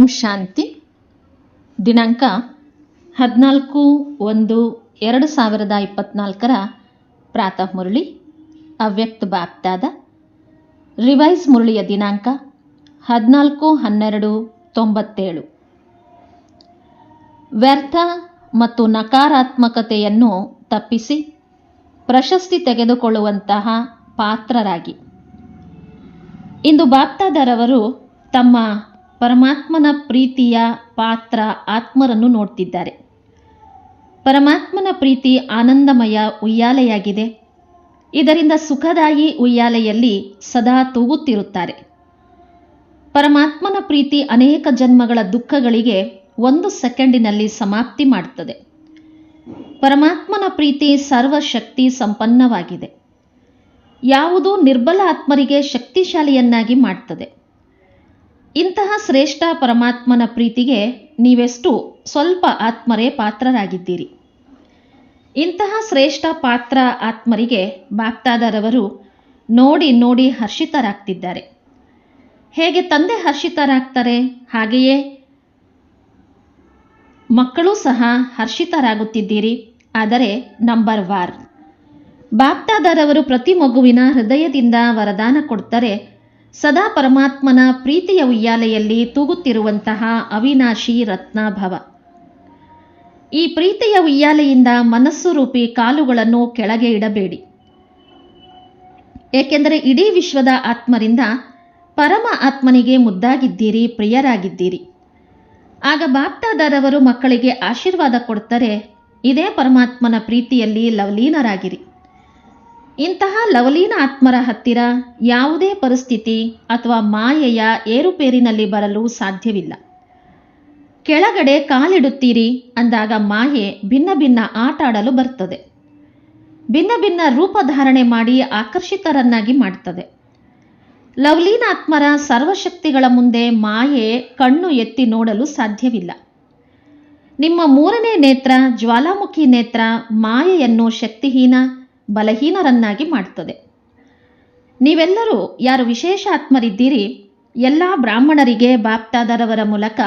ಓಂ ಶಾಂತಿ. ದಿನಾಂಕ ಹದಿನಾಲ್ಕು ಒಂದು ಎರಡು ಸಾವಿರದ ಇಪ್ಪತ್ನಾಲ್ಕರ ಪ್ರಾತಃ ಮುರಳಿ, ಅವ್ಯಕ್ತ ಬಾಪ್ತಾದ. ರಿವೈಸ್ ಮುರಳಿಯ ದಿನಾಂಕ ಹದಿನಾಲ್ಕು ಹನ್ನೆರಡು ತೊಂಬತ್ತೇಳು. ವ್ಯರ್ಥ ಮತ್ತು ನಕಾರಾತ್ಮಕತೆಯನ್ನು ತಪ್ಪಿಸಿ ಪ್ರಶಸ್ತಿ ತೆಗೆದುಕೊಳ್ಳುವಂತಹ ಪಾತ್ರರಾಗಿ. ಇಂದು ಬಾಪ್ತಾದರವರು ತಮ್ಮ ಪರಮಾತ್ಮನ ಪ್ರೀತಿಯ ಪಾತ್ರ ಆತ್ಮರನ್ನು ನೋಡ್ತಿದ್ದಾರೆ. ಪರಮಾತ್ಮನ ಪ್ರೀತಿ ಆನಂದಮಯ ಉಯ್ಯಾಲೆಯಾಗಿದೆ. ಇದರಿಂದ ಸುಖದಾಯಿ ಉಯ್ಯಾಲೆಯಲ್ಲಿ ಸದಾ ತೂಗುತ್ತಿರುತ್ತಾರೆ. ಪರಮಾತ್ಮನ ಪ್ರೀತಿ ಅನೇಕ ಜನ್ಮಗಳ ದುಃಖಗಳಿಗೆ ಒಂದು ಸೆಕೆಂಡಿನಲ್ಲಿ ಸಮಾಪ್ತಿ ಮಾಡುತ್ತದೆ ಪರಮಾತ್ಮನ ಪ್ರೀತಿ ಸರ್ವಶಕ್ತಿ ಸಂಪನ್ನವಾಗಿದೆ. ಯಾವುದು ನಿರ್ಬಲ ಆತ್ಮರಿಗೆ ಶಕ್ತಿಶಾಲಿಯನ್ನಾಗಿ ಮಾಡ್ತದೆ. ಇಂತಹ ಶ್ರೇಷ್ಠ ಪರಮಾತ್ಮನ ಪ್ರೀತಿಗೆ ನೀವೆಷ್ಟು ಸ್ವಲ್ಪ ಆತ್ಮರೇ ಪಾತ್ರರಾಗಿದ್ದೀರಿ. ಇಂತಹ ಶ್ರೇಷ್ಠ ಪಾತ್ರ ಆತ್ಮರಿಗೆ ಬಾಪ್ತಾದರವರು ನೋಡಿ ನೋಡಿ ಹರ್ಷಿತರಾಗ್ತಿದ್ದಾರೆ. ಹೇಗೆ ತಂದೆ ಹರ್ಷಿತರಾಗ್ತಾರೆ? ಹಾಗೆಯೇ ಮಕ್ಕಳು ಸಹ ಹರ್ಷಿತರಾಗುತ್ತಿದ್ದೀರಿ. ಆದರೆ ನಂಬರ್ ವಾರ್. ಬಾಪ್ತಾದರವರು ಪ್ರತಿ ಮಗುವಿನ ಹೃದಯದಿಂದ ವರದಾನ ಕೊಡ್ತಾರೆ. ಸದಾ ಪರಮಾತ್ಮನ ಪ್ರೀತಿಯ ಉಯ್ಯಾಲೆಯಲ್ಲಿ ತೂಗುತ್ತಿರುವಂತಹ ಅವಿನಾಶಿ ರತ್ನಾಭವ. ಈ ಪ್ರೀತಿಯ ಉಯ್ಯಾಲೆಯಿಂದ ಮನಸ್ಸು ರೂಪಿ ಕಾಲುಗಳನ್ನು ಕೆಳಗೆ ಇಡಬೇಡಿ. ಏಕೆಂದರೆ ಇಡೀ ವಿಶ್ವದ ಆತ್ಮರಿಂದ ಪರಮ ಆತ್ಮನಿಗೆ ಮುದ್ದಾಗಿದ್ದೀರಿ, ಪ್ರಿಯರಾಗಿದ್ದೀರಿ. ಆಗ ಬಾಪ್ತಾದಾರವರು ಮಕ್ಕಳಿಗೆ ಆಶೀರ್ವಾದ ಕೊಡ್ತಾರೆ ಇದೇ ಪರಮಾತ್ಮನ ಪ್ರೀತಿಯಲ್ಲಿ ಲವಲೀನರಾಗಿರಿ. ಇಂತಹ ಲವಲೀನ ಆತ್ಮರ ಹತ್ತಿರ ಯಾವುದೇ ಪರಿಸ್ಥಿತಿ ಅಥವಾ ಮಾಯೆಯ ಏರುಪೇರಿನಲ್ಲಿ ಬರಲು ಸಾಧ್ಯವಿಲ್ಲ. ಕೆಳಗಡೆ ಕಾಲಿಡುತ್ತೀರಿ ಅಂದಾಗ ಮಾಯೆ ಭಿನ್ನ ಭಿನ್ನ ಆಟ ಆಡಲು ಬರ್ತದೆ. ಭಿನ್ನ ಭಿನ್ನ ರೂಪಧಾರಣೆ ಮಾಡಿ ಆಕರ್ಷಿತರನ್ನಾಗಿ ಮಾಡ್ತದೆ. ಲವ್ಲೀನಾತ್ಮರ ಸರ್ವಶಕ್ತಿಗಳ ಮುಂದೆ ಮಾಯೆ ಕಣ್ಣು ಎತ್ತಿ ನೋಡಲು ಸಾಧ್ಯವಿಲ್ಲ. ನಿಮ್ಮ ಮೂರನೇ ನೇತ್ರ ಜ್ವಾಲಾಮುಖಿ ನೇತ್ರ ಮಾಯೆಯನ್ನು ಶಕ್ತಿಹೀನ ಬಲಹೀನರನ್ನಾಗಿ ಮಾಡುತ್ತದೆ. ನೀವೆಲ್ಲರೂ ಯಾರು ವಿಶೇಷ ಆತ್ಮರಿದ್ದೀರಿ, ಎಲ್ಲ ಬ್ರಾಹ್ಮಣರಿಗೆ ಬಾಪ್ತಾದರವರ ಮೂಲಕ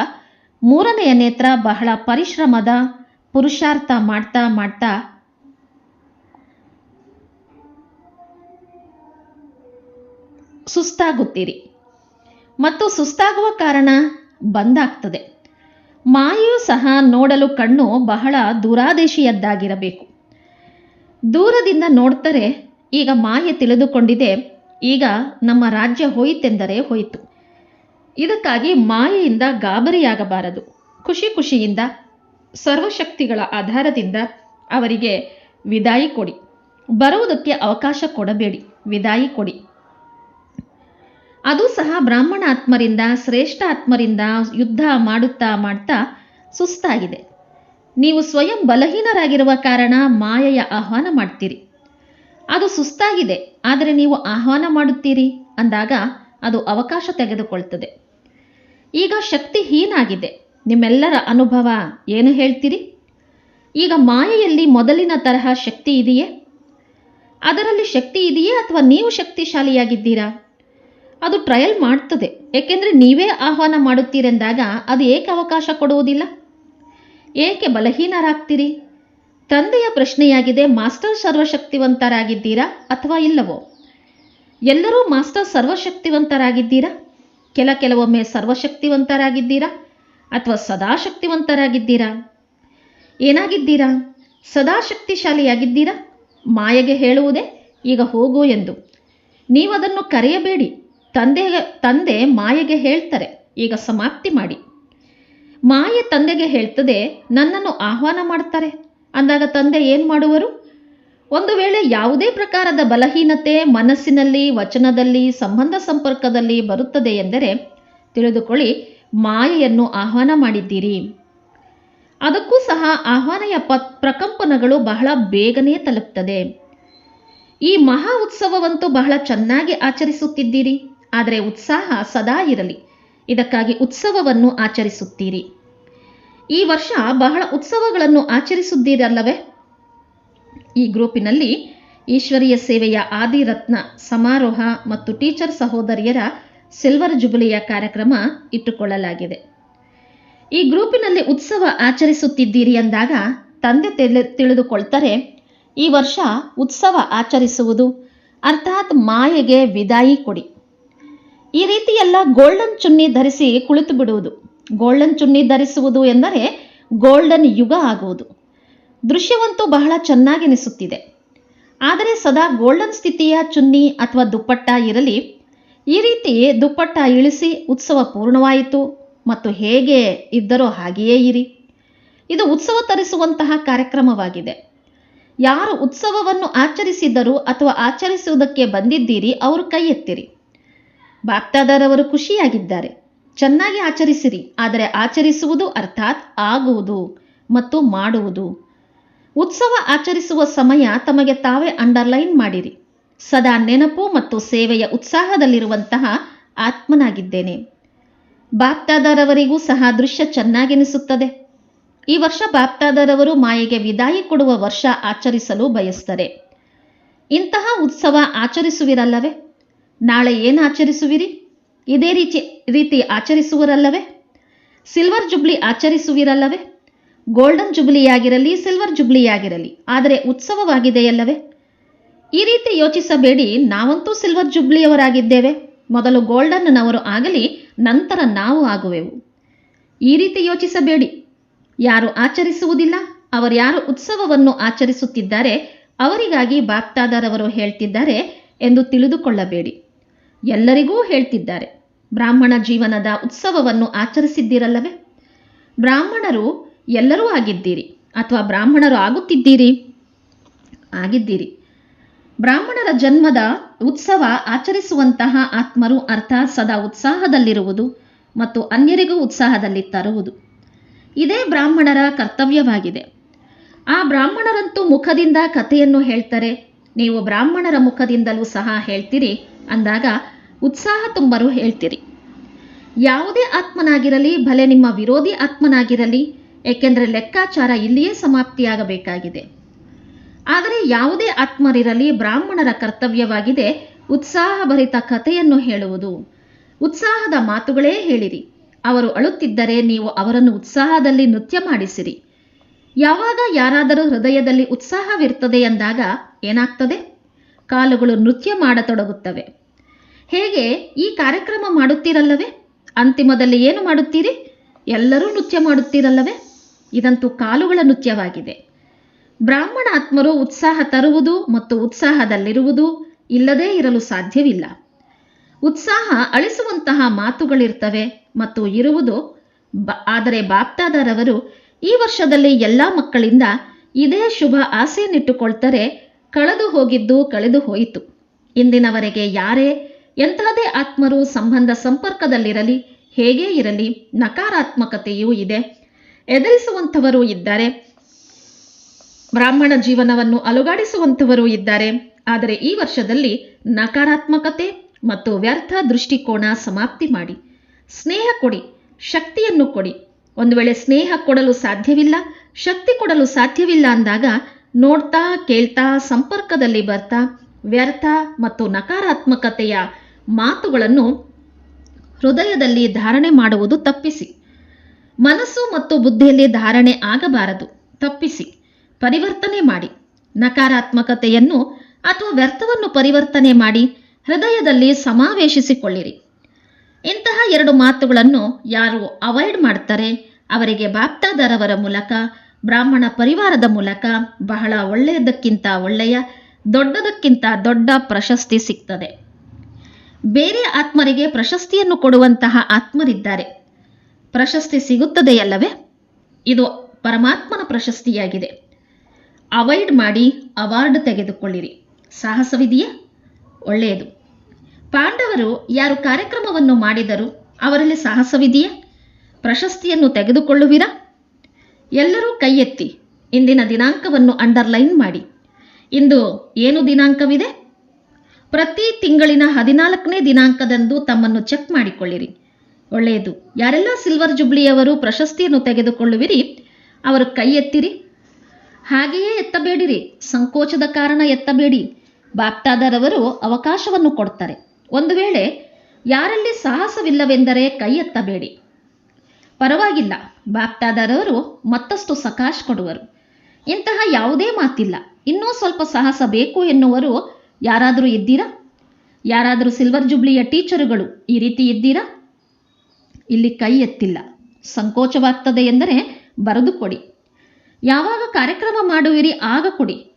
ಮೂರನೆಯ ನೇತ್ರ ಬಹಳ ಪರಿಶ್ರಮದ ಪುರುಷಾರ್ಥ ಮಾಡ್ತಾ ಮಾಡ್ತಾ ಸುಸ್ತಾಗುತ್ತೀರಿ. ಮತ್ತು ಸುಸ್ತಾಗುವ ಕಾರಣ ಬಂದಾಗ್ತದೆ. ಮಾಯೆಯೂ ಸಹ ನೋಡಲು ಕಣ್ಣು ಬಹಳ ದುರಾದೇಶಿಯದ್ದಾಗಿರಬೇಕು. ದೂರದಿಂದ ನೋಡ್ತಾರೆ ಈಗ ಮಾಯೆ ತಿಳಿದುಕೊಂಡಿದೆ, ಈಗ ನಮ್ಮ ರಾಜ್ಯ ಹೋಯಿತೆಂದರೆ ಹೋಯಿತು. ಇದಕ್ಕಾಗಿ ಮಾಯೆಯಿಂದ ಗಾಬರಿಯಾಗಬಾರದು. ಖುಷಿ ಖುಷಿಯಿಂದ, ಸರ್ವಶಕ್ತಿಗಳ ಆಧಾರದಿಂದ ಅವರಿಗೆ ವಿದಾಯಿ ಕೊಡಿ. ಬರುವುದಕ್ಕೆ ಅವಕಾಶ ಕೊಡಬೇಡಿ, ವಿದಾಯಿ ಕೊಡಿ. ಅದು ಸಹ ಬ್ರಾಹ್ಮಣ ಆತ್ಮರಿಂದ ಶ್ರೇಷ್ಠ ಆತ್ಮರಿಂದ ಯುದ್ಧ ಮಾಡುತ್ತಾ ಮಾಡ್ತಾ ಸುಸ್ತಾಗಿದೆ. ನೀವು ಸ್ವಯಂ ಬಲಹೀನರಾಗಿರುವ ಕಾರಣ ಮಾಯೆಯ ಆಹ್ವಾನ ಮಾಡ್ತೀರಿ. ಅದು ಸುಸ್ತಾಗಿದೆ, ಆದರೆ ನೀವು ಆಹ್ವಾನ ಮಾಡುತ್ತೀರಿ ಅಂದಾಗ ಅದು ಅವಕಾಶ ತೆಗೆದುಕೊಳ್ತದೆ. ಈಗ ಶಕ್ತಿ ಹೀನಾಗಿದೆ ನಿಮ್ಮೆಲ್ಲರ ಅನುಭವ ಏನು ಹೇಳ್ತೀರಿ? ಈಗ ಮಾಯೆಯಲ್ಲಿ ಮೊದಲಿನ ತರಹ ಶಕ್ತಿ ಇದೆಯೇ? ಅದರಲ್ಲಿ ಶಕ್ತಿ ಇದೆಯೇ ಅಥವಾ ನೀವು ಶಕ್ತಿಶಾಲಿಯಾಗಿದ್ದೀರಾ? ಅದು ಟ್ರಯಲ್ ಮಾಡ್ತದೆ, ಏಕೆಂದರೆ ನೀವೇ ಆಹ್ವಾನ ಮಾಡುತ್ತೀರೆಂದಾಗ ಅದು ಏಕೆ ಅವಕಾಶ ಕೊಡುವುದಿಲ್ಲ? ಏಕೆ ಬಲಹೀನರಾಗ್ತೀರಿ? ತಂದೆಯ ಪ್ರಶ್ನೆಯಾಗಿದೆ, ಮಾಸ್ಟರ್ ಸರ್ವಶಕ್ತಿವಂತರಾಗಿದ್ದೀರಾ ಅಥವಾ ಇಲ್ಲವೋ? ಎಲ್ಲರೂ ಮಾಸ್ಟರ್ ಸರ್ವಶಕ್ತಿವಂತರಾಗಿದ್ದೀರಾ? ಕೆಲ ಕೆಲವೊಮ್ಮೆ ಸರ್ವಶಕ್ತಿವಂತರಾಗಿದ್ದೀರಾ ಅಥವಾ ಸದಾಶಕ್ತಿವಂತರಾಗಿದ್ದೀರಾ? ಏನಾಗಿದ್ದೀರಾ? ಸದಾ ಶಕ್ತಿಶಾಲಿಯಾಗಿದ್ದೀರಾ ಮಾಯೆಗೆ ಹೇಳುವುದೇ ಈಗ ಹೋಗು ಎಂದು. ನೀವದನ್ನು ಕರೆಯಬೇಡಿ ತಂದೆ ತಂದೆ ಮಾಯೆಗೆ ಹೇಳ್ತಾರೆ, ಈಗ ಸಮಾಪ್ತಿ ಮಾಡಿ. ಮಾಯೆ ತಂದೆಗೆ ಹೇಳ್ತದೆ, ನನ್ನನ್ನು ಆಹ್ವಾನ ಮಾಡ್ತಾರೆ ಅಂದಾಗ ತಂದೆ ಏನು ಮಾಡುವರು? ಒಂದು ವೇಳೆ ಯಾವುದೇ ಪ್ರಕಾರದ ಬಲಹೀನತೆ ಮನಸ್ಸಿನಲ್ಲಿ, ವಚನದಲ್ಲಿ, ಸಂಬಂಧ ಸಂಪರ್ಕದಲ್ಲಿ ಬರುತ್ತದೆ ಎಂದರೆ, ತಿಳಿದುಕೊಳ್ಳಿ, ಮಾಯೆಯನ್ನು ಆಹ್ವಾನ ಮಾಡಿದ್ದೀರಿ. ಅದಕ್ಕೂ ಸಹ ಆಹ್ವಾನೆಯ ಪ, ಪ್ರಕಂಪನಗಳು ಬಹಳ ಬೇಗನೆ ತಲುಪ್ತದೆ. ಈ ಮಹಾ ಉತ್ಸವವಂತೂ ಬಹಳ ಚೆನ್ನಾಗಿ ಆಚರಿಸುತ್ತಿದ್ದೀರಿ. ಆದರೆ ಉತ್ಸಾಹ ಸದಾ ಇರಲಿ. ಇದಕ್ಕಾಗಿ ಉತ್ಸವವನ್ನು ಆಚರಿಸುತ್ತೀರಿ. ಈ ವರ್ಷ ಬಹಳ ಉತ್ಸವಗಳನ್ನು ಆಚರಿಸುತ್ತೀರಲ್ಲವೇ? ಈ ಗ್ರೂಪಿನಲ್ಲಿ ಈಶ್ವರೀಯ ಸೇವೆಯ ಆದಿರತ್ನ ಸಮಾರೋಹ ಮತ್ತು ಟೀಚರ್ ಸಹೋದರಿಯರ ಸಿಲ್ವರ್ ಜುಬಿಲಿಯ ಕಾರ್ಯಕ್ರಮ ಇಟ್ಟುಕೊಳ್ಳಲಾಗಿದೆ. ಈ ಗ್ರೂಪಿನಲ್ಲಿ ಉತ್ಸವ ಆಚರಿಸುತ್ತಿದ್ದೀರಿ ಅಂದಾಗ ತಂದೆ ತಿಳಿ, ತಿಳಿದುಕೊಳ್ತಾರೆ, ಈ ವರ್ಷ ಉತ್ಸವ ಆಚರಿಸುವುದು ಅರ್ಥಾತ್ ಮಾಯೆಗೆ ವಿದಾಯಿ ಕೊಡಿ. ಈ ರೀತಿ ಎಲ್ಲ ಗೋಲ್ಡನ್ ಚುನ್ನಿ ಧರಿಸಿ ಕುಳಿತು ಬಿಡುವುದು. ಗೋಲ್ಡನ್ ಚುನ್ನಿ ಧರಿಸುವುದು ಎಂದರೆ ಗೋಲ್ಡನ್ ಯುಗ ಆಗುವುದು. ದೃಶ್ಯವಂತೂ ಬಹಳ ಚೆನ್ನಾಗೆನಿಸುತ್ತಿದೆ ಆದರೆ ಸದಾ ಗೋಲ್ಡನ್ ಸ್ಥಿತಿಯ ಚುನ್ನಿ ಅಥವಾ ದುಪ್ಪಟ್ಟ ಇರಲಿ, ಈ ರೀತಿ ದುಪ್ಪಟ್ಟ ಇಳಿಸಿ ಉತ್ಸವ ಪೂರ್ಣವಾಯಿತು ಮತ್ತು ಹೇಗೆ ಇದ್ದರೋ ಹಾಗೆಯೇ ಇರಿ. ಇದು ಉತ್ಸವ ತರಿಸುವಂತಹ ಕಾರ್ಯಕ್ರಮವಾಗಿದೆ. ಯಾರು ಉತ್ಸವವನ್ನು ಆಚರಿಸಿದ್ದರು ಅಥವಾ ಆಚರಿಸುವುದಕ್ಕೆ ಬಂದಿದ್ದೀರಿ, ಅವರು ಕೈ ಎತ್ತಿರಿ ಬಾಪ್ತಾದರವರು ಖುಷಿಯಾಗಿದ್ದಾರೆ. ಚೆನ್ನಾಗಿ ಆಚರಿಸಿರಿ, ಆದರೆ ಆಚರಿಸುವುದು ಅರ್ಥಾತ್ ಆಗುವುದು ಮತ್ತು ಮಾಡುವುದು. ಉತ್ಸವ ಆಚರಿಸುವ ಸಮಯ ತಮಗೆ ತಾವೇ ಅಂಡರ್ಲೈನ್ ಮಾಡಿರಿ. ಸದಾ ನೆನಪು ಮತ್ತು ಸೇವೆಯ ಉತ್ಸಾಹದಲ್ಲಿರುವಂತಹ ಆತ್ಮನಾಗಿದ್ದೇನೆ. ಬಾಪ್ತಾದರವರಿಗೂ ಸಹ ದೃಶ್ಯ ಚೆನ್ನಾಗೆನಿಸುತ್ತದೆ. ಈ ವರ್ಷ ಬಾಪ್ತಾದರವರು ಮಾಯೆಗೆ ವಿದಾಯಿ ಕೊಡುವ ವರ್ಷ ಆಚರಿಸಲು ಬಯಸ್ತಾರೆ. ಇಂತಹ ಉತ್ಸವ ಆಚರಿಸುವಿರಲ್ಲವೇ? ನಾಳೆ ಏನು ಆಚರಿಸುವಿರಿ? ಇದೇ ರೀತಿ ರೀತಿ ಆಚರಿಸುವರಲ್ಲವೇ? ಸಿಲ್ವರ್ ಜುಬ್ಲಿ ಆಚರಿಸುವಿರಲ್ಲವೇ? ಗೋಲ್ಡನ್ ಜುಬ್ಲಿಯಾಗಿರಲಿ, ಸಿಲ್ವರ್ ಜುಬ್ಲಿಯಾಗಿರಲಿ, ಆದರೆ ಉತ್ಸವವಾಗಿದೆಯಲ್ಲವೇ? ಈ ರೀತಿ ಯೋಚಿಸಬೇಡಿ, ನಾವಂತೂ ಸಿಲ್ವರ್ ಜುಬ್ಲಿಯವರಾಗಿದ್ದೇವೆ. ಮೊದಲು ಗೋಲ್ಡನ್ನವರು ಆಗಲಿ, ನಂತರ ನಾವು ಆಗುವೆವು. ಈ ರೀತಿ ಯೋಚಿಸಬೇಡಿ. ಯಾರು ಆಚರಿಸುವುದಿಲ್ಲ ಅವರ್ಯಾರು ಉತ್ಸವವನ್ನು ಆಚರಿಸುತ್ತಿದ್ದಾರೆ, ಅವರಿಗಾಗಿ ಬಾಪ್ತಾದರವರು ಹೇಳ್ತಿದ್ದಾರೆ ಎಂದು ತಿಳಿದುಕೊಳ್ಳಬೇಡಿ. ಎಲ್ಲರಿಗೂ ಹೇಳ್ತಿದ್ದಾರೆ, ಬ್ರಾಹ್ಮಣ ಜೀವನದ ಉತ್ಸವವನ್ನು ಆಚರಿಸಿದ್ದೀರಲ್ಲವೇ? ಬ್ರಾಹ್ಮಣರು ಎಲ್ಲರೂ ಆಗಿದ್ದೀರಿ ಅಥವಾ ಬ್ರಾಹ್ಮಣರು ಆಗುತ್ತಿದ್ದೀರಿ? ಆಗಿದ್ದೀರಿ. ಬ್ರಾಹ್ಮಣರ ಜನ್ಮದ ಉತ್ಸವ ಆಚರಿಸುವಂತಹ ಆತ್ಮರು ಅರ್ಥಾತ್ ಸದಾ ಉತ್ಸಾಹದಲ್ಲಿರುವುದು ಮತ್ತು ಅನ್ಯರಿಗೂ ಉತ್ಸಾಹದಲ್ಲಿ ತರುವುದು. ಇದೇ ಬ್ರಾಹ್ಮಣರ ಕರ್ತವ್ಯವಾಗಿದೆ. ಆ ಬ್ರಾಹ್ಮಣರಂತೂ ಮುಖದಿಂದ ಕಥೆಯನ್ನು ಹೇಳ್ತಾರೆ, ನೀವು ಬ್ರಾಹ್ಮಣರ ಮುಖದಿಂದಲೂ ಸಹ ಹೇಳ್ತೀರಿ ಅಂದಾಗ ಉತ್ಸಾಹ ತುಂಬರು ಹೇಳ್ತೀರಿ. ಯಾವುದೇ ಆತ್ಮನಾಗಿರಲಿ, ಭಲೆ ನಿಮ್ಮ ವಿರೋಧಿ ಆತ್ಮನಾಗಿರಲಿ, ಏಕೆಂದರೆ ಲೆಕ್ಕಾಚಾರ ಇಲ್ಲಿಯೇ ಸಮಾಪ್ತಿಯಾಗಬೇಕಾಗಿದೆ. ಆದರೆ ಯಾವುದೇ ಆತ್ಮರಿರಲಿ ಬ್ರಾಹ್ಮಣರ ಕರ್ತವ್ಯವಾಗಿದೆ, ಉತ್ಸಾಹಭರಿತ ಕಥೆಯನ್ನು ಹೇಳುವುದು. ಉತ್ಸಾಹದ ಮಾತುಗಳೇ ಹೇಳಿರಿ. ಅವರು ಅಳುತ್ತಿದ್ದರೆ ನೀವು ಅವರನ್ನು ಉತ್ಸಾಹದಲ್ಲಿ ನೃತ್ಯ ಮಾಡಿಸಿರಿ. ಯಾವಾಗ ಯಾರಾದರೂ ಹೃದಯದಲ್ಲಿ ಉತ್ಸಾಹವಿರ್ತದೆ ಎಂದಾಗ ಏನಾಗ್ತದೆ? ಕಾಲುಗಳು ನೃತ್ಯ ಮಾಡತೊಡಗುತ್ತವೆ. ಹೇಗೆ ಈ ಕಾರ್ಯಕ್ರಮ ಮಾಡುತ್ತೀರಲ್ಲವೇ? ಅಂತಿಮದಲ್ಲಿ ಏನು ಮಾಡುತ್ತೀರಿ? ಎಲ್ಲರೂ ನೃತ್ಯ ಮಾಡುತ್ತೀರಲ್ಲವೇ? ಇದಂತೂ ಕಾಲುಗಳ ನೃತ್ಯವಾಗಿದೆ. ಬ್ರಾಹ್ಮಣ ಆತ್ಮರು ಉತ್ಸಾಹ ತರುವುದು ಮತ್ತು ಉತ್ಸಾಹದಲ್ಲಿರುವುದು ಇಲ್ಲದೇ ಇರಲು ಸಾಧ್ಯವಿಲ್ಲ. ಉತ್ಸಾಹ ಅಳಿಸುವಂತಹ ಮಾತುಗಳಿರ್ತವೆ ಮತ್ತು ಇರುವುದು ಆದರೆ ಬಾಪ್ತಾದರವರು ಈ ವರ್ಷದಲ್ಲಿ ಎಲ್ಲ ಮಕ್ಕಳಿಂದ ಇದೇ ಶುಭ ಆಸೆಯನ್ನಿಟ್ಟುಕೊಳ್ತಾರೆ ಕಳೆದು ಹೋಗಿದ್ದು ಕಳೆದು ಹೋಯಿತು. ಇಂದಿನವರೆಗೆ ಯಾರೇ, ಎಂತಹದೇ ಆತ್ಮರು ಸಂಬಂಧ ಸಂಪರ್ಕದಲ್ಲಿರಲಿ, ಹೇಗೇ ಇರಲಿ, ನಕಾರಾತ್ಮಕತೆಯೂ ಇದೆ. ಎದುರಿಸುವಂಥವರು ಇದ್ದಾರೆ. ಬ್ರಾಹ್ಮಣ ಜೀವನವನ್ನು ಅಲುಗಾಡಿಸುವಂಥವರು ಇದ್ದಾರೆ. ಆದರೆ ಈ ವರ್ಷದಲ್ಲಿ ನಕಾರಾತ್ಮಕತೆ ಮತ್ತು ವ್ಯರ್ಥ ದೃಷ್ಟಿಕೋನ ಸಮಾಪ್ತಿ ಮಾಡಿ. ಸ್ನೇಹ ಕೊಡಿ, ಶಕ್ತಿಯನ್ನು ಕೊಡಿ. ಒಂದು ವೇಳೆ ಸ್ನೇಹ ಕೊಡಲು ಸಾಧ್ಯವಿಲ್ಲ, ಶಕ್ತಿ ಕೊಡಲು ಸಾಧ್ಯವಿಲ್ಲ ಅಂದಾಗ ನೋಡ್ತಾ ಕೇಳ್ತಾ ಸಂಪರ್ಕದಲ್ಲಿ ಬರ್ತಾ ವ್ಯರ್ಥ ಮತ್ತು ನಕಾರಾತ್ಮಕತೆಯ ಮಾತುಗಳನ್ನು ಹೃದಯದಲ್ಲಿ ಧಾರಣೆ ಮಾಡುವುದು ತಪ್ಪಿಸಿ. ಮನಸ್ಸು ಮತ್ತು ಬುದ್ಧಿಯಲ್ಲಿ ಧಾರಣೆ ಆಗಬಾರದು. ತಪ್ಪಿಸಿ. ಪರಿವರ್ತನೆ ಮಾಡಿ. ನಕಾರಾತ್ಮಕತೆಯನ್ನು ಅಥವಾ ವ್ಯರ್ಥವನ್ನು ಪರಿವರ್ತನೆ ಮಾಡಿ ಹೃದಯದಲ್ಲಿ ಸಮಾವೇಶಿಸಿಕೊಳ್ಳಿರಿ. ಇಂತಹ ಎರಡು ಮಾತುಗಳನ್ನು ಯಾರು ಅವಾಯ್ಡ್ ಮಾಡ್ತಾರೆ ಅವರಿಗೆ ಬಾಪ್ತಾದಾರವರ ಮೂಲಕ ಬ್ರಾಹ್ಮಣ ಪರಿವಾರದ ಮೂಲಕ ಬಹಳ ಒಳ್ಳೆಯದಕ್ಕಿಂತ ಒಳ್ಳೆಯ, ದೊಡ್ಡದಕ್ಕಿಂತ ದೊಡ್ಡ ಪ್ರಶಸ್ತಿ ಸಿಗ್ತದೆ. ಬೇರೆ ಆತ್ಮರಿಗೆ ಪ್ರಶಸ್ತಿಯನ್ನು ಕೊಡುವಂತಹ ಆತ್ಮರಿದ್ದಾರೆ. ಪ್ರಶಸ್ತಿ ಸಿಗುತ್ತದೆಯಲ್ಲವೇ ಇದು ಪರಮಾತ್ಮನ ಪ್ರಶಸ್ತಿಯಾಗಿದೆ. ಅವಾಯ್ಡ್ ಮಾಡಿ ಅವಾರ್ಡ್ ತೆಗೆದುಕೊಳ್ಳಿರಿ. ಸಾಹಸವಿದೆಯೇ? ಒಳ್ಳೆಯದು. ಪಾಂಡವರು ಯಾರು ಕಾರ್ಯಕ್ರಮವನ್ನು ಮಾಡಿದರು ಅವರಲ್ಲಿ ಸಾಹಸವಿದೆಯೇ? ಪ್ರಶಸ್ತಿಯನ್ನು ತೆಗೆದುಕೊಳ್ಳುವಿರಾ? ಎಲ್ಲರೂ ಕೈ ಎತ್ತಿ ಇಂದಿನ ದಿನಾಂಕವನ್ನು ಅಂಡರ್ಲೈನ್ ಮಾಡಿ. ಇಂದು ಏನು ದಿನಾಂಕವಿದೆ? ಪ್ರತಿ ತಿಂಗಳಿನ ಹದಿನಾಲ್ಕನೇ ದಿನಾಂಕದಂದು ತಮ್ಮನ್ನು ಚೆಕ್ ಮಾಡಿಕೊಳ್ಳಿರಿ. ಒಳ್ಳೆಯದು. ಯಾರೆಲ್ಲ ಸಿಲ್ವರ್ ಜುಬ್ಲಿಯವರು ಪ್ರಶಸ್ತಿಯನ್ನು ತೆಗೆದುಕೊಳ್ಳುವಿರಿ, ಅವರು ಕೈ ಎತ್ತಿರಿ ಹಾಗೆಯೇ ಎತ್ತಬೇಡಿರಿ. ಸಂಕೋಚದ ಕಾರಣ ಎತ್ತಬೇಡಿ. ಬಾಪ್ತಾದರವರು ಅವಕಾಶವನ್ನು ಕೊಡ್ತಾರೆ. ಒಂದು ವೇಳೆ ಯಾರಲ್ಲಿ ಸಾಹಸವಿಲ್ಲವೆಂದರೆ ಕೈ ಎತ್ತಬೇಡಿ ಪರವಾಗಿಲ್ಲ. ಬಾಪ್ತಾದರವರು ಮತ್ತಷ್ಟು ಸಕಾಶ್ ಕೊಡುವರು. ಇಂತಹ ಯಾವುದೇ ಮಾತಿಲ್ಲ. ಇನ್ನೂ ಸ್ವಲ್ಪ ಸಾಹಸ ಬೇಕು ಎನ್ನುವರು ಯಾರಾದರೂ ಇದ್ದೀರಾ? ಯಾರಾದರೂ ಸಿಲ್ವರ್ ಜುಬ್ಲಿಯ ಟೀಚರುಗಳು ಈ ರೀತಿ ಇದ್ದೀರಾ? ಇಲ್ಲಿ ಕೈ ಎತ್ತಿಲ್ಲ. ಸಂಕೋಚವಾಗ್ತದೆ ಎಂದರೆ ಬರೆದು ಕೊಡಿ. ಯಾವಾಗ ಕಾರ್ಯಕ್ರಮ ಮಾಡುವಿರಿ ಆಗ ಕೊಡಿ.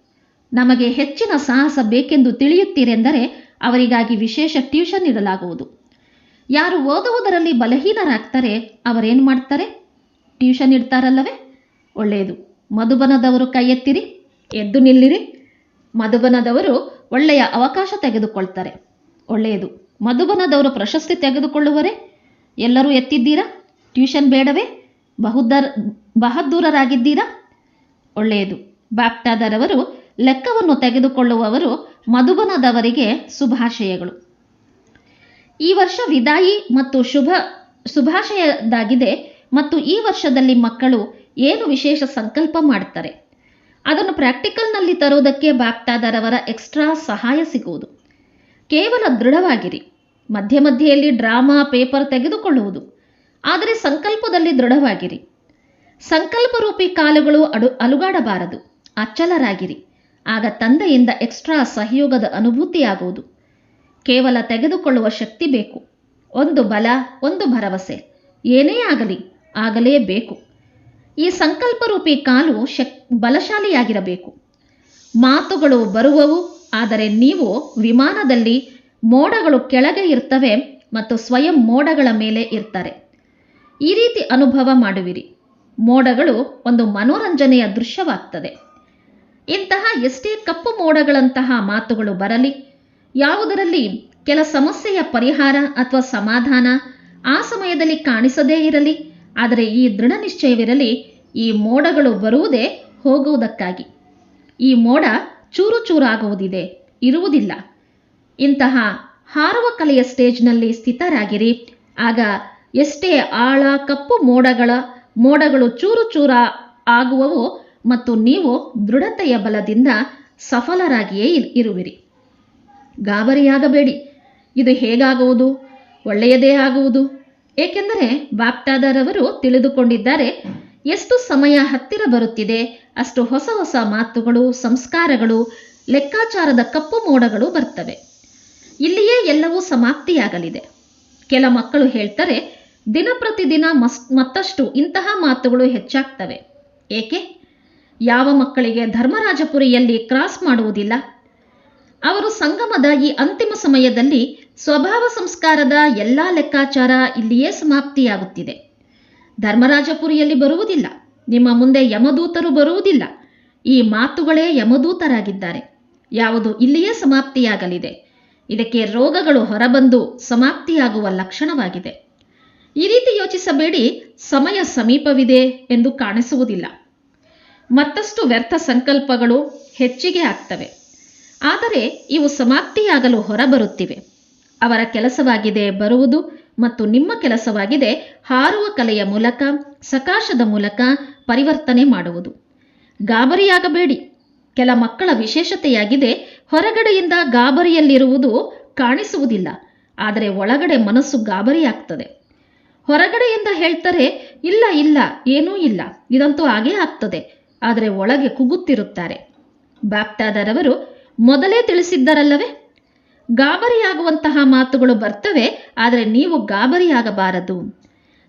ನಮಗೆ ಹೆಚ್ಚಿನ ಸಾಹಸ ಬೇಕೆಂದು ತಿಳಿಯುತ್ತೀರೆಂದರೆ ಅವರಿಗಾಗಿ ವಿಶೇಷ ಟ್ಯೂಷನ್ ಇಡಲಾಗುವುದು. ಯಾರು ಓದುವುದರಲ್ಲಿ ಬಲಹೀನರಾಗ್ತಾರೆ, ಅವರೇನು ಮಾಡ್ತಾರೆ? ಟ್ಯೂಷನ್ ಇಡ್ತಾರಲ್ಲವೇ? ಒಳ್ಳೆಯದು. ಮಧುಬನದವರು ಕೈ ಎತ್ತಿರಿ ಎದ್ದು ನಿಲ್ಲಿರಿ. ಮಧುಬನದವರು ಒಳ್ಳೆಯ ಅವಕಾಶ ತೆಗೆದುಕೊಳ್ತಾರೆ. ಒಳ್ಳೆಯದು. ಮಧುಬನದವರು ಪ್ರಶಸ್ತಿ ತೆಗೆದುಕೊಳ್ಳುವರೆ? ಎಲ್ಲರೂ ಎತ್ತಿದ್ದೀರಾ? ಟ್ಯೂಷನ್ ಬೇಡವೇ? ಬಹುದರ್ ಬಹದ್ದೂರರಾಗಿದ್ದೀರಾ? ಒಳ್ಳೆಯದು. ಬಾಪ್ಟಾದರವರು ಲೆಕ್ಕವನ್ನು ತೆಗೆದುಕೊಳ್ಳುವವರು ಮಧುಬನದವರಿಗೆ ಶುಭಾಶಯಗಳು. ಈ ವರ್ಷ ವಿದಾಯಿ ಮತ್ತು ಶುಭ, ಶುಭಾಶಯದಾಗಿದೆ ಮತ್ತು ಈ ವರ್ಷದಲ್ಲಿ ಮಕ್ಕಳು ಏನು ವಿಶೇಷ ಸಂಕಲ್ಪ ಮಾಡ್ತಾರೆ ಅದನ್ನು ಪ್ರಾಕ್ಟಿಕಲ್ನಲ್ಲಿ ತರುವುದಕ್ಕೆ ಬಾಗ್ತಾದರವರ ಎಕ್ಸ್ಟ್ರಾ ಸಹಾಯ ಸಿಗುವುದು. ಕೇವಲ ದೃಢವಾಗಿರಿ. ಮಧ್ಯ ಮಧ್ಯೆಯಲ್ಲಿ ಡ್ರಾಮಾ, ಪೇಪರ್ ತೆಗೆದುಕೊಳ್ಳುವುದು. ಆದರೆ ಸಂಕಲ್ಪದಲ್ಲಿ ದೃಢವಾಗಿರಿ. ಸಂಕಲ್ಪರೂಪಿ ಕಾಲುಗಳು ಅಡು, ಅಲುಗಾಡಬಾರದು. ಅಚ್ಚಲರಾಗಿರಿ. ಆಗ ತಂದೆಯಿಂದ ಎಕ್ಸ್ಟ್ರಾ ಸಹಯೋಗದ ಅನುಭೂತಿಯಾಗುವುದು. ಕೇವಲ ತೆಗೆದುಕೊಳ್ಳುವ ಶಕ್ತಿ ಬೇಕು. ಒಂದು ಬಲ, ಒಂದು ಭರವಸೆ. ಏನೇ ಆಗಲಿ ಆಗಲೇಬೇಕು ಈ ಸಂಕಲ್ಪರೂಪಿ ಕಾಲು ಶಕ್, ಬಲಶಾಲಿಯಾಗಿರಬೇಕು. ಮಾತುಗಳು ಬರುವವು, ಆದರೆ ನೀವು ವಿಮಾನದಲ್ಲಿ ಮೋಡಗಳು ಕೆಳಗೆ ಇರ್ತವೆ ಮತ್ತು ಸ್ವಯಂ ಮೋಡಗಳ ಮೇಲೆ ಇರ್ತಾರೆ. ಈ ರೀತಿ ಅನುಭವ ಮಾಡುವಿರಿ. ಮೋಡಗಳು ಒಂದು ಮನೋರಂಜನೆಯ ದೃಶ್ಯವಾಗ್ತದೆ. ಇಂತಹ ಎಷ್ಟೇ ಕಪ್ಪು ಮೋಡಗಳಂತಹ ಮಾತುಗಳು ಬರಲಿ ಯಾವುದರಲ್ಲಿ ಕೆಲ ಸಮಸ್ಯೆಯ ಪರಿಹಾರ ಅಥವಾ ಸಮಾಧಾನ ಆ ಸಮಯದಲ್ಲಿ ಕಾಣಿಸದೇ ಇರಲಿ, ಆದರೆ ಈ ದೃಢ ನಿಶ್ಚಯವಿರಲಿ, ಈ ಮೋಡಗಳು ಬರುವುದೇ ಹೋಗುವುದಕ್ಕಾಗಿ. ಈ ಮೋಡ ಚೂರು ಚೂರಾಗುವುದಿದೆ, ಇರುವುದಿಲ್ಲ. ಇಂತಹ ಹಾರುವ ಕಲೆಯ ಸ್ಟೇಜ್ನಲ್ಲಿ ಸ್ಥಿತರಾಗಿರಿ, ಆಗ ಎಷ್ಟೇ ಆಳ ಕಪ್ಪು ಮೋಡಗಳ ಮೋಡಗಳು ಚೂರು ಚೂರ ಆಗುವವು ಮತ್ತು ನೀವು ದೃಢತೆಯ ಬಲದಿಂದ ಸಫಲರಾಗಿಯೇ ಇರ್- ಇರುವಿರಿ. ಗಾಬರಿಯಾಗಬೇಡಿ. ಇದು ಹೇಗಾಗುವುದು? ಒಳ್ಳೆಯದೇ ಆಗುವುದು? ಏಕೆಂದರೆ ಬಾಪ್ಟಾದರವರು ತಿಳಿದುಕೊಂಡಿದ್ದಾರೆ, ಎಷ್ಟು ಸಮಯ ಹತ್ತಿರ ಬರುತ್ತಿದೆ, ಅಷ್ಟು ಹೊಸ ಹೊಸ ಮಾತುಗಳು, ಸಂಸ್ಕಾರಗಳು, ಲೆಕ್ಕಾಚಾರದ ಕಪ್ಪು ಮೋಡಗಳು ಬರ್ತವೆ. ಇಲ್ಲಿಯೇ ಎಲ್ಲವೂ ಸಮಾಪ್ತಿಯಾಗಲಿದೆ. ಕೆಲ ಮಕ್ಕಳು ಹೇಳ್ತಾರೆ, ದಿನ ಪ್ರತಿದಿನ ಮಸ್, ಮತ್ತಷ್ಟು ಇಂತಹ ಮಾತುಗಳು ಹೆಚ್ಚಾಗ್ತವೆ. ಏಕೆ? ಯಾವ ಮಕ್ಕಳಿಗೆ ಧರ್ಮರಾಜಪುರಿಯಲ್ಲಿ ಕ್ರಾಸ್ ಮಾಡುವುದಿಲ್ಲ? ಅವರು ಸಂಗಮದ ಈ ಅಂತಿಮ ಸಮಯದಲ್ಲಿ ಸ್ವಭಾವ ಸಂಸ್ಕಾರದ ಎಲ್ಲ ಲೆಕ್ಕಾಚಾರ ಇಲ್ಲಿಯೇ ಸಮಾಪ್ತಿಯಾಗುತ್ತಿದೆ. ಧರ್ಮರಾಜಪುರಿಯಲ್ಲಿ ಬರುವುದಿಲ್ಲ. ನಿಮ್ಮ ಮುಂದೆ ಯಮದೂತರು ಬರುವುದಿಲ್ಲ. ಈ ಮಾತುಗಳೇ ಯಮದೂತರಾಗಿದ್ದಾರೆ. ಯಾವುದು ಇಲ್ಲಿಯೇ ಸಮಾಪ್ತಿಯಾಗಲಿದೆ. ಇದಕ್ಕೆ ರೋಗಗಳು ಹೊರಬಂದು ಸಮಾಪ್ತಿಯಾಗುವ ಲಕ್ಷಣವಾಗಿದೆ. ಈ ರೀತಿ ಯೋಚಿಸಬೇಡಿ. ಸಮಯ ಸಮೀಪವಿದೆ ಎಂದು ಕಾಣಿಸುವುದಿಲ್ಲ. ಮತ್ತಷ್ಟು ವ್ಯರ್ಥ ಸಂಕಲ್ಪಗಳು ಹೆಚ್ಚಿಗೆ ಆಗ್ತವೆ. ಆದರೆ ಇವು ಸಮಾಪ್ತಿಯಾಗಲು ಹೊರಬರುತ್ತಿವೆ. ಅವರ ಕೆಲಸವಾಗಿದೆ ಬರುವುದು ಮತ್ತು ನಿಮ್ಮ ಕೆಲಸವಾಗಿದೆ ಹಾರುವ ಕಲೆಯ ಮೂಲಕ, ಸಕಾಶದ ಮೂಲಕ ಪರಿವರ್ತನೆ ಮಾಡುವುದು. ಗಾಬರಿಯಾಗಬೇಡಿ. ಕೆಲ ಮಕ್ಕಳ ವಿಶೇಷತೆಯಾಗಿದೆ, ಹೊರಗಡೆಯಿಂದ ಗಾಬರಿಯಲ್ಲಿರುವುದು ಕಾಣಿಸುವುದಿಲ್ಲ, ಆದರೆ ಒಳಗಡೆ ಮನಸ್ಸು ಗಾಬರಿಯಾಗ್ತದೆ. ಹೊರಗಡೆಯಿಂದ ಹೇಳ್ತಾರೆ, ಇಲ್ಲ ಇಲ್ಲ, ಏನೂ ಇಲ್ಲ, ಇದಂತೂ ಹಾಗೇ ಆಗ್ತದೆ, ಆದರೆ ಒಳಗೆ ಕುಗ್ಗುತ್ತಿರುತ್ತಾರೆ. ಬಾಪ್ತಾದರವರು ಮೊದಲೇ ತಿಳಿಸಿದ್ದರಲ್ಲವೇ? ಗಾಬರಿಯಾಗುವಂತಹ ಮಾತುಗಳು ಬರ್ತವೆ, ಆದರೆ ನೀವು ಗಾಬರಿಯಾಗಬಾರದು.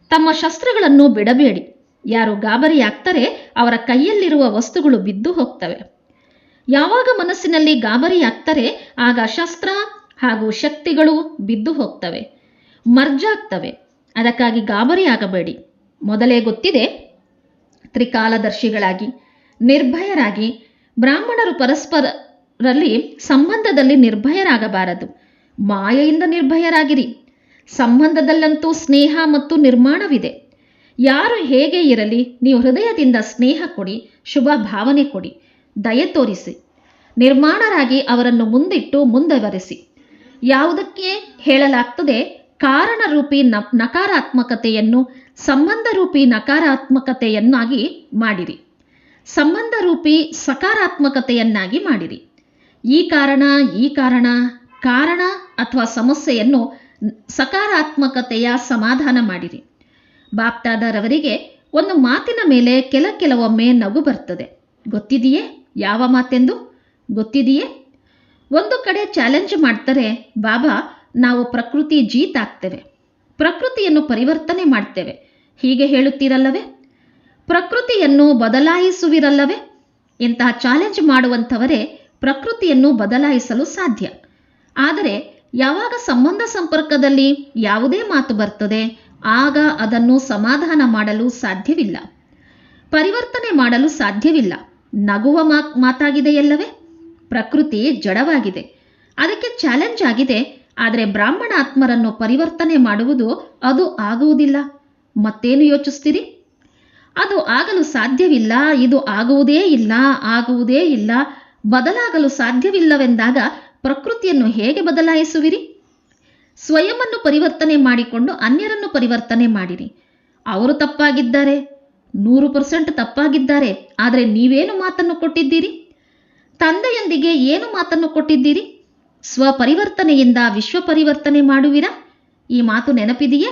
ತಮ್ಮ ಶಸ್ತ್ರಗಳನ್ನು ಬಿಡಬೇಡಿ. ಯಾರು ಗಾಬರಿಯಾಗ್ತಾರೆ, ಅವರ ಕೈಯಲ್ಲಿರುವ ವಸ್ತುಗಳು ಬಿದ್ದು ಹೋಗ್ತವೆ. ಯಾವಾಗ ಮನಸ್ಸಿನಲ್ಲಿ ಗಾಬರಿಯಾಗ್ತಾರೆ, ಆಗ ಶಸ್ತ್ರ ಹಾಗೂ ಶಕ್ತಿಗಳು ಬಿದ್ದು ಹೋಗ್ತವೆ. ಮರ್ಜಾಗ್ತವೆ. ಅದಕ್ಕಾಗಿ ಗಾಬರಿಯಾಗಬೇಡಿ. ಮೊದಲೇ ಗೊತ್ತಿದೆ, ತ್ರಿಕಾಲದರ್ಶಿಗಳಾಗಿ, ನಿರ್ಭಯರಾಗಿ, ಬ್ರಾಹ್ಮಣರು ಪರಸ್ಪರರಲ್ಲಿ ಸಂಬಂಧದಲ್ಲಿ ನಿರ್ಭಯರಾಗಬಾರದು. ಮಾಯೆಯಿಂದ ನಿರ್ಭಯರಾಗಿರಿ. ಸಂಬಂಧದಲ್ಲಂತೂ ಸ್ನೇಹ ಮತ್ತು ನಿರ್ಮಾಣವಿದೆ. ಯಾರು ಹೇಗೆ ಇರಲಿ, ನೀವು ಹೃದಯದಿಂದ ಸ್ನೇಹ ಕೊಡಿ, ಶುಭ ಭಾವನೆ ಕೊಡಿ, ದಯೆ ತೋರಿಸಿ. ನಿರ್ಮಾಣರಾಗಿ ಅವರನ್ನು ಮುಂದಿಟ್ಟು ಮುಂದುವರೆಸಿ. ಯಾವುದಕ್ಕೆ ಹೇಳಲಾಗ್ತದೆ? ಕಾರಣರೂಪಿ ನ ನಕಾರಾತ್ಮಕತೆಯನ್ನು, ಸಂಬಂಧರೂಪಿ ನಕಾರಾತ್ಮಕತೆಯನ್ನಾಗಿ ಮಾಡಿರಿ. ಸಂಬಂಧರೂಪಿ ಸಕಾರಾತ್ಮಕತೆಯನ್ನಾಗಿ ಮಾಡಿರಿ. ಈ ಕಾರಣ ಈ ಕಾರಣ ಕಾರಣ ಅಥವಾ ಸಮಸ್ಯೆಯನ್ನು ಸಕಾರಾತ್ಮಕತೆಯ ಸಮಾಧಾನ ಮಾಡಿರಿ. ಬಾಪ್ತಾದರವರಿಗೆ ಒಂದು ಮಾತಿನ ಮೇಲೆ ಕೆಲ ಕೆಲವೊಮ್ಮೆ ನಗು ಬರ್ತದೆ. ಗೊತ್ತಿದೆಯೇ? ಯಾವ ಮಾತೆಂದು? ಗೊತ್ತಿದೆಯೇ? ಒಂದು ಕಡೆ ಚಾಲೆಂಜ್ ಮಾಡ್ತಾರೆ, ಬಾಬಾ, ನಾವು ಪ್ರಕೃತಿ ಜೀತಾಗ್ತೇವೆ ಪ್ರಕೃತಿಯನ್ನು ಪರಿವರ್ತನೆ ಮಾಡ್ತೇವೆ. ಹೀಗೆ ಹೇಳುತ್ತೀರಲ್ಲವೇ? ಪ್ರಕೃತಿಯನ್ನು ಬದಲಾಯಿಸುವಿರಲ್ಲವೇ? ಇಂತಹ ಚಾಲೆಂಜ್ ಮಾಡುವಂಥವರೇ ಪ್ರಕೃತಿಯನ್ನು ಬದಲಾಯಿಸಲು ಸಾಧ್ಯ. ಆದರೆ ಯಾವಾಗ ಸಂಬಂಧ ಸಂಪರ್ಕದಲ್ಲಿ ಯಾವುದೇ ಮಾತು ಬರ್ತದೆ, ಆಗ ಅದನ್ನು ಸಮಾಧಾನ ಮಾಡಲು ಸಾಧ್ಯವಿಲ್ಲ. ಪರಿವರ್ತನೆ ಮಾಡಲು ಸಾಧ್ಯವಿಲ್ಲ. ನಗುವ ಮಾತಾಗಿದೆಯಲ್ಲವೇ ಪ್ರಕೃತಿ ಜಡವಾಗಿದೆ. ಅದಕ್ಕೆ ಚಾಲೆಂಜ್ ಆಗಿದೆ. ಆದರೆ ಬ್ರಾಹ್ಮಣ ಆತ್ಮರನ್ನು ಪರಿವರ್ತನೆ ಮಾಡುವುದು ಅದು ಆಗುವುದಿಲ್ಲ. ಮತ್ತೇನು ಯೋಚಿಸ್ತೀರಿ? ಅದು ಆಗಲು ಸಾಧ್ಯವಿಲ್ಲ, ಇದು ಆಗುವುದೇ ಇಲ್ಲ ಆಗುವುದೇ ಇಲ್ಲ ಬದಲಾಗಲು ಸಾಧ್ಯವಿಲ್ಲವೆಂದಾಗ ಪ್ರಕೃತಿಯನ್ನು ಹೇಗೆ ಬದಲಾಯಿಸುವಿರಿ? ಸ್ವಯಂನ್ನು ಪರಿವರ್ತನೆ ಮಾಡಿಕೊಂಡು ಅನ್ಯರನ್ನು ಪರಿವರ್ತನೆ ಮಾಡಿರಿ. ಅವರು ತಪ್ಪಾಗಿದ್ದಾರೆ, ನೂರು ಪರ್ಸೆಂಟ್ ತಪ್ಪಾಗಿದ್ದಾರೆ, ಆದರೆ ನೀವೇನು ಮಾತನ್ನು ಕೊಟ್ಟಿದ್ದೀರಿ? ತಂದೆಯೊಂದಿಗೆ ಏನು ಮಾತನ್ನು ಕೊಟ್ಟಿದ್ದೀರಿ? ಸ್ವಪರಿವರ್ತನೆಯಿಂದ ವಿಶ್ವ ಪರಿವರ್ತನೆ ಮಾಡುವಿರಾ? ಈ ಮಾತು ನೆನಪಿದೆಯೇ?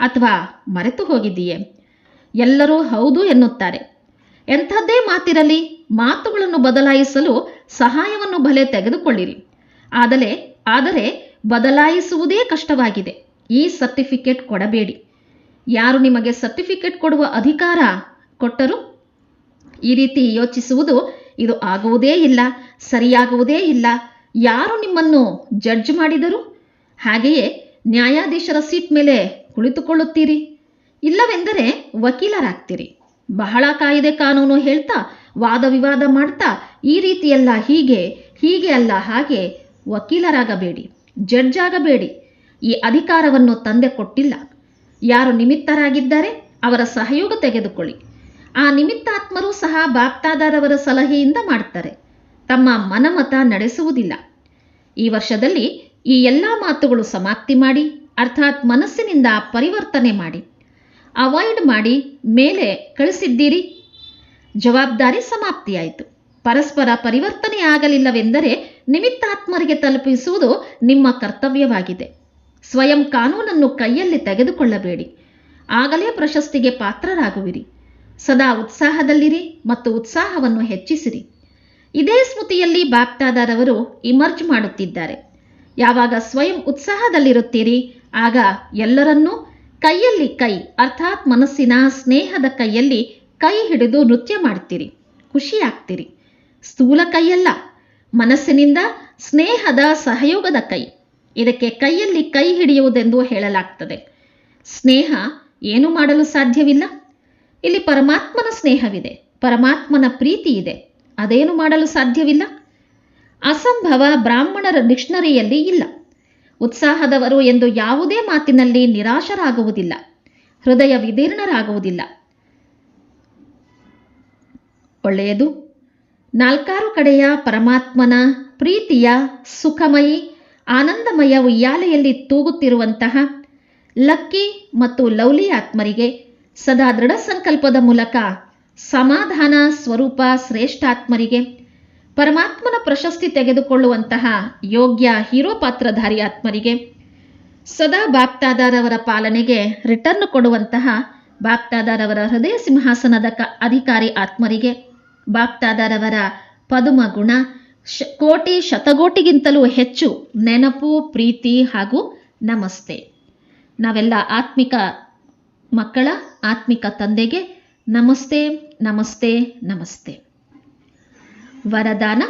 ಅಥವಾ ಮರೆತು ಹೋಗಿದೆಯೇ ಎಲ್ಲರೂ ಹೌದು ಎನ್ನುತ್ತಾರೆ. ಎಂಥದ್ದೇ ಮಾತಿರಲಿ. ಮಾತುಗಳನ್ನು ಬದಲಾಯಿಸಲು ಸಹಾಯವನ್ನು ಬಲೆ ತೆಗೆದುಕೊಳ್ಳಿರಿ. ಆದರೆ ಆದರೆ ಬದಲಾಯಿಸುವುದೇ ಕಷ್ಟವಾಗಿದೆ. ಈ ಸರ್ಟಿಫಿಕೇಟ್ ಕೊಡಬೇಡಿ. ಯಾರು ನಿಮಗೆ ಸರ್ಟಿಫಿಕೇಟ್ ಕೊಡುವ ಅಧಿಕಾರ ಕೊಟ್ಟರು? ಈ ರೀತಿ ಯೋಚಿಸುವುದು ಇದು ಆಗುವುದೇ ಇಲ್ಲ, ಸರಿಯಾಗುವುದೇ ಇಲ್ಲ. ಯಾರು ನಿಮ್ಮನ್ನು ಜಡ್ಜ್ ಮಾಡಿದರು? ಹಾಗೆಯೇ ನ್ಯಾಯಾಧೀಶರ ಸೀಟ್ ಮೇಲೆ ಕುಳಿತುಕೊಳ್ಳುತ್ತೀರಿ. ಇಲ್ಲವೆಂದರೆ ವಕೀಲರಾಗ್ತೀರಿ. ಬಹಳ ಕಾಯಿದೆ ಕಾನೂನು ಹೇಳ್ತಾ ವಾದ ವಿವಾದ ಮಾಡ್ತಾ ಈ ರೀತಿಯೆಲ್ಲ ಹೀಗೆ ಹೀಗೆ ಅಲ್ಲ ಹಾಗೆ ವಕೀಲರಾಗಬೇಡಿ ಜಡ್ಜ್ ಆಗಬೇಡಿ ಈ ಅಧಿಕಾರವನ್ನು ತಂದೆ ಕೊಟ್ಟಿಲ್ಲ. ಯಾರು ನಿಮಿತ್ತರಾಗಿದ್ದಾರೆ ಅವರ ಸಹಯೋಗ ತೆಗೆದುಕೊಳ್ಳಿ. ಆ ನಿಮಿತ್ತಾತ್ಮರು ಸಹ ಬಾಪ್ತಾದಾರವರ ಸಲಹೆಯಿಂದ ಮಾಡ್ತಾರೆ. ತಮ್ಮ ಮನಮತ ನಡೆಸುವುದಿಲ್ಲ. ಈ ವರ್ಷದಲ್ಲಿ ಈ ಎಲ್ಲ ಮಾತುಗಳು ಸಮಾಪ್ತಿ ಮಾಡಿ, ಅರ್ಥಾತ್ ಮನಸ್ಸಿನಿಂದ ಪರಿವರ್ತನೆ ಮಾಡಿ. ಅವಾಯ್ಡ್ ಮಾಡಿ, ಮೇಲೆ ಕಳಿಸಿದ್ದೀರಿ. ಜವಾಬ್ದಾರಿ ಸಮಾಪ್ತಿಯಾಯಿತು. ಪರಸ್ಪರ ಪರಿವರ್ತನೆ ಆಗಲಿಲ್ಲವೆಂದರೆ ನಿಮಿತ್ತಾತ್ಮರಿಗೆ ತಲುಪಿಸುವುದು ನಿಮ್ಮ ಕರ್ತವ್ಯವಾಗಿದೆ. ಸ್ವಯಂ ಕಾನೂನನ್ನು ಕೈಯಲ್ಲಿ ತೆಗೆದುಕೊಳ್ಳಬೇಡಿ. ಆಗಲೇ ಪ್ರಶಸ್ತಿಗೆ ಪಾತ್ರರಾಗುವಿರಿ. ಸದಾ ಉತ್ಸಾಹದಲ್ಲಿರಿ ಮತ್ತು ಉತ್ಸಾಹವನ್ನು ಹೆಚ್ಚಿಸಿರಿ. ಇದೇ ಸ್ಮೃತಿಯಲ್ಲಿ ಬಾಪ್ತಾದಾರವರು ಇಮರ್ಜ್ ಮಾಡುತ್ತಿದ್ದಾರೆ. ಯಾವಾಗ ಸ್ವಯಂ ಉತ್ಸಾಹದಲ್ಲಿರುತ್ತೀರಿ, ಆಗ ಎಲ್ಲರನ್ನೂ ಕೈಯಲ್ಲಿ ಕೈ, ಅರ್ಥಾತ್ ಮನಸ್ಸಿನ ಸ್ನೇಹದ ಕೈಯಲ್ಲಿ ಕೈ ಹಿಡಿದು ನೃತ್ಯ ಮಾಡ್ತೀರಿ, ಖುಷಿಯಾಗ್ತೀರಿ. ಸ್ಥೂಲ ಕೈಯಲ್ಲ, ಮನಸ್ಸಿನಿಂದ ಸ್ನೇಹದ ಸಹಯೋಗದ ಕೈ. ಇದಕ್ಕೆ ಕೈಯಲ್ಲಿ ಕೈ ಹಿಡಿಯುವುದೆಂದು ಹೇಳಲಾಗ್ತದೆ. ಸ್ನೇಹ ಏನು ಮಾಡಲು ಸಾಧ್ಯವಿಲ್ಲ. ಇಲ್ಲಿ ಪರಮಾತ್ಮನ ಸ್ನೇಹವಿದೆ, ಪರಮಾತ್ಮನ ಪ್ರೀತಿ ಇದೆ, ಅದೇನು ಮಾಡಲು ಸಾಧ್ಯವಿಲ್ಲ. ಅಸಂಭವ ಬ್ರಾಹ್ಮಣರ ಡಿಕ್ಷನರಿಯಲ್ಲಿ ಇಲ್ಲ. ಉತ್ಸಾಹದವರು ಎಂದು ಯಾವುದೇ ಮಾತಿನಲ್ಲಿ ನಿರಾಶರಾಗುವುದಿಲ್ಲ, ಹೃದಯ ವಿದೀರ್ಣರಾಗುವುದಿಲ್ಲ. ಒಳ್ಳೆಯದು. ನಾಲ್ಕಾರು ಕಡೆಯ ಪರಮಾತ್ಮನ ಪ್ರೀತಿಯ ಸುಖಮಯಿ, ಆನಂದಮಯ ಉಯ್ಯಾಲೆಯಲ್ಲಿ ತೂಗುತ್ತಿರುವಂತಹ ಲಕ್ಕಿ ಮತ್ತು ಲೌಲಿ ಆತ್ಮರಿಗೆ ಸದಾ ದೃಢ ಸಂಕಲ್ಪದ ಮೂಲಕ ಸಮಾಧಾನ ಸ್ವರೂಪ ಶ್ರೇಷ್ಠಾತ್ಮರಿಗೆ ಪರಮಾತ್ಮನ ಪ್ರಶಸ್ತಿ ತೆಗೆದುಕೊಳ್ಳುವಂತಹ ಯೋಗ್ಯ ಹೀರೋ ಪಾತ್ರಧಾರಿ ಆತ್ಮರಿಗೆ ಸದಾ ಬಾಪ್ತಾದಾರವರ ಪಾಲನೆಗೆ ರಿಟರ್ನ್ ಕೊಡುವಂತಹ ಬಾಪ್ತಾದಾರವರ ಹೃದಯ ಸಿಂಹಾಸನದ ಅಧಿಕಾರಿ ಆತ್ಮರಿಗೆ ಬಾಪ್ತಾದಾರವರ ಪದುಮ ಗುಣ ಶ ಕೋಟಿ ಶತಕೋಟಿಗಿಂತಲೂ ಹೆಚ್ಚು ನೆನಪು, ಪ್ರೀತಿ ಹಾಗೂ ನಮಸ್ತೆ. ನಾವೆಲ್ಲ ಆತ್ಮಿಕ ಮಕ್ಕಳ, ಆತ್ಮಿಕ ತಂದೆಗೆ ನಮಸ್ತೆ ನಮಸ್ತೆ ನಮಸ್ತೆ. ವರದಾನ,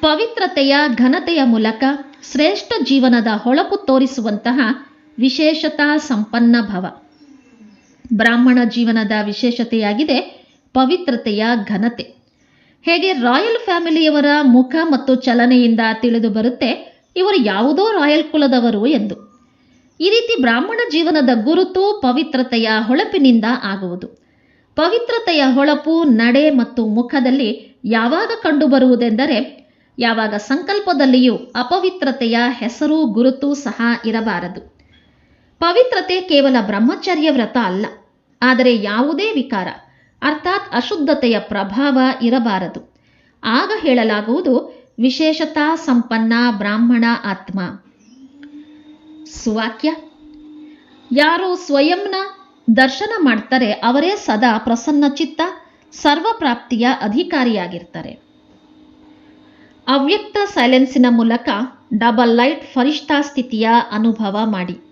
ಪವಿತ್ರತೆಯ ಘನತೆಯ ಮೂಲಕ ಶ್ರೇಷ್ಠ ಜೀವನದ ಹೊಳಪು ತೋರಿಸುವಂತಹ ವಿಶೇಷತಾ ಸಂಪನ್ನ ಭವ. ಬ್ರಾಹ್ಮಣ ಜೀವನದ ವಿಶೇಷತೆಯಾಗಿದೆ ಪವಿತ್ರತೆಯ ಘನತೆ. ಹೇಗೆ ರಾಯಲ್ ಫ್ಯಾಮಿಲಿಯವರ ಮುಖ ಮತ್ತು ಚಲನೆಯಿಂದ ತಿಳಿದು ಬರುತ್ತೆ? ಇವರು ಯಾವುದೋ ರಾಯಲ್ ಕುಲದವರು ಎಂದು. ಈ ರೀತಿ ಬ್ರಾಹ್ಮಣ ಜೀವನದ ಗುರುತು ಪವಿತ್ರತೆಯ ಹೊಳಪಿನಿಂದ ಆಗುವುದು. ಪವಿತ್ರತೆಯ ಹೊಳಪು ನಡೆ ಮತ್ತು ಮುಖದಲ್ಲಿ ಯಾವಾಗ ಕಂಡುಬರುವುದೆಂದರೆ, ಯಾವಾಗ ಸಂಕಲ್ಪದಲ್ಲಿಯೂ ಅಪವಿತ್ರತೆಯ ಹೆಸರು ಗುರುತು ಸಹ ಇರಬಾರದು. ಪವಿತ್ರತೆ ಕೇವಲ ಬ್ರಹ್ಮಚರ್ಯ ವ್ರತ ಅಲ್ಲ, ಆದರೆ ಯಾವುದೇ ವಿಕಾರ. ಅರ್ಥಾತ್ ಅಶುದ್ಧತೆಯ ಪ್ರಭಾವ ಇರಬಾರದು. ಆಗ ಹೇಳಲಾಗುವುದು, ವಿಶೇಷತಾ ಸಂಪನ್ನ ಬ್ರಾಹ್ಮಣ ಆತ್ಮ. ಸುವಾಕ್ಯ. ಯಾರು ಸ್ವಯಂನ ದರ್ಶನ ಮಾಡ್ತಾರೆ, ಅವರೇ ಸದಾ ಪ್ರಸನ್ನಚಿತ್ತ ಸರ್ವಪ್ರಾಪ್ತಿಯ ಅಧಿಕಾರಿಯಾಗಿರ್ತಾರೆ. ಅವ್ಯಕ್ತ ಸೈಲೆನ್ಸಿನ ಮೂಲಕ ಡಬಲ್ ಲೈಟ್ ಫರಿಷ್ಠಾ ಸ್ಥಿತಿಯ ಅನುಭವ ಮಾಡಿ.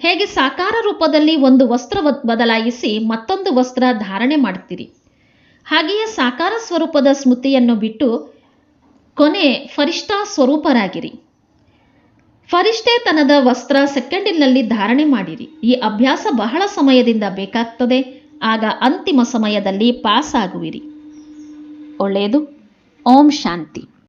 ಹೇಗೆ ಸಾಕಾರ ರೂಪದಲ್ಲಿ ಒಂದು ವಸ್ತ್ರ ಬದ್- ಬದಲಾಯಿಸಿ ಮತ್ತೊಂದು ವಸ್ತ್ರ ಧಾರಣೆ ಮಾಡ್ತೀರಿ ಹಾಗೆಯೇ ಸಾಕಾರ ಸ್ವರೂಪದ ಸ್ಮೃತಿಯನ್ನು ಬಿಟ್ಟು ಕೊನೆ ಫರಿಷ್ಠಾ ಸ್ವರೂಪರಾಗಿರಿ. ಫರಿಷ್ಠೆತನದ ವಸ್ತ್ರ ಸೆಕೆಂಡಿನಲ್ಲಿ ಧಾರಣೆ ಮಾಡಿರಿ. ಈ ಅಭ್ಯಾಸ ಬಹಳ ಸಮಯದಿಂದ ಬೇಕಾಗ್ತದೆ. ಆಗ ಅಂತಿಮ ಸಮಯದಲ್ಲಿ ಪಾಸ್ ಆಗುವಿರಿ ಒಳ್ಳೆಯದು. ಓಂ ಶಾಂತಿ.